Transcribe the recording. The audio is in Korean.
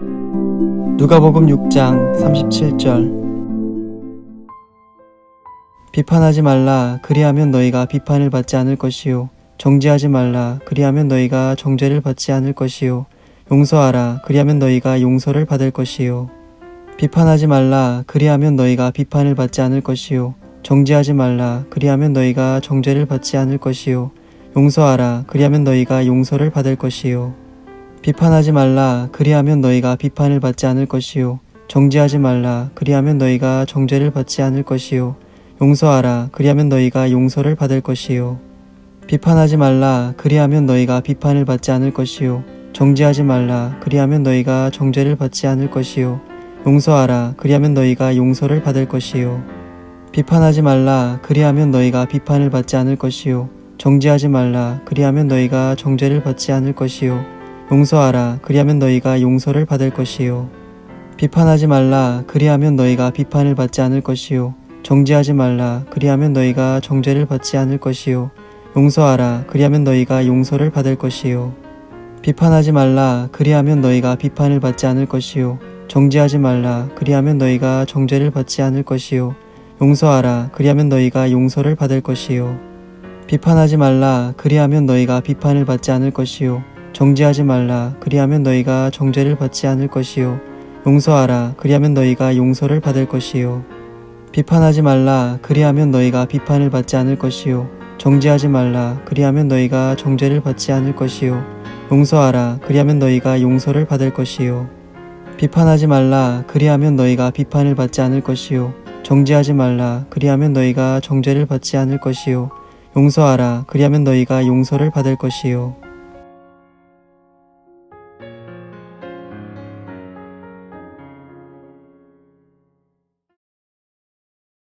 누가복음 6장 37절. 비판하지 말라. 그리하면 너희가 비판을 받지 않을 것이요. 정죄하지 말라. 그리하면 너희가 정죄를 받지 않을 것이요. 용서하라. 그리하면 너희가 용서를 받을 것이요. 비판하지 말라. 그리하면 너희가 비판을 받지 않을 것이요. 정죄하지 말라. 그리하면 너희가 정죄를 받지 않을 것이요. 용서하라. 그리하면 너희가 용서를 받을 것이요 비판하지 말라. 그리하면 너희가 비판을 받지 않을 것이요. 정죄하지 말라. 그리하면 너희가 정죄를 받지 않을 것이요. 용서하라. 그리하면 너희가 용서를 받을 것이요. 비판하지 말라. 그리하면 너희가 비판을 받지 않을 것이요. 정죄하지 말라. 그리하면 너희가 정죄를 받지 않을 것이요. 용서하라. 그리하면 너희가 용서를 받을 것이요. 비판하지 말라. 그리하면 너희가 비판을 받지 않을 것이요. 정죄하지 말라. 그리하면 너희가 정죄를 받지 않을 것이요 용서하라. 그리하면 너희가 용서를 받을 것이요. 비판하지 말라. 그리하면 너희가 비판을 받지 않을 것이요. 정죄하지 말라. 그리하면 너희가 정죄를 받지 않을 것이요. 용서하라. 그리하면 너희가 용서를 받을 것이요. 비판하지 말라. 그리하면 너희가 비판을 받지 않을 것이요. 정죄하지 말라. 그리하면 너희가 정죄를 받지 않을 것이요. 용서하라. 그리하면 너희가 용서를 받을 것이요. 비판하지 말라. 그리하면 너희가 비판을 받지 않을 것이요 정죄하지 말라. 그리하면 너희가 정죄를 받지 않을 것이요. 용서하라. 그리하면 너희가 용서를 받을 것이요. 비판하지 말라. 그리하면 너희가 비판을 받지 않을 것이요. 정죄하지 말라. 그리하면 너희가 정죄를 받지 않을 것이요. 용서하라. 그리하면 너희가 용서를 받을 것이요. 비판하지 말라. 그리하면 너희가 비판을 받지 않을 것이요. 정죄하지 말라. 그리하면 너희가 정죄를 받지 않을 것이요. 용서하라. 그리하면 너희가 용서를 받을 것이요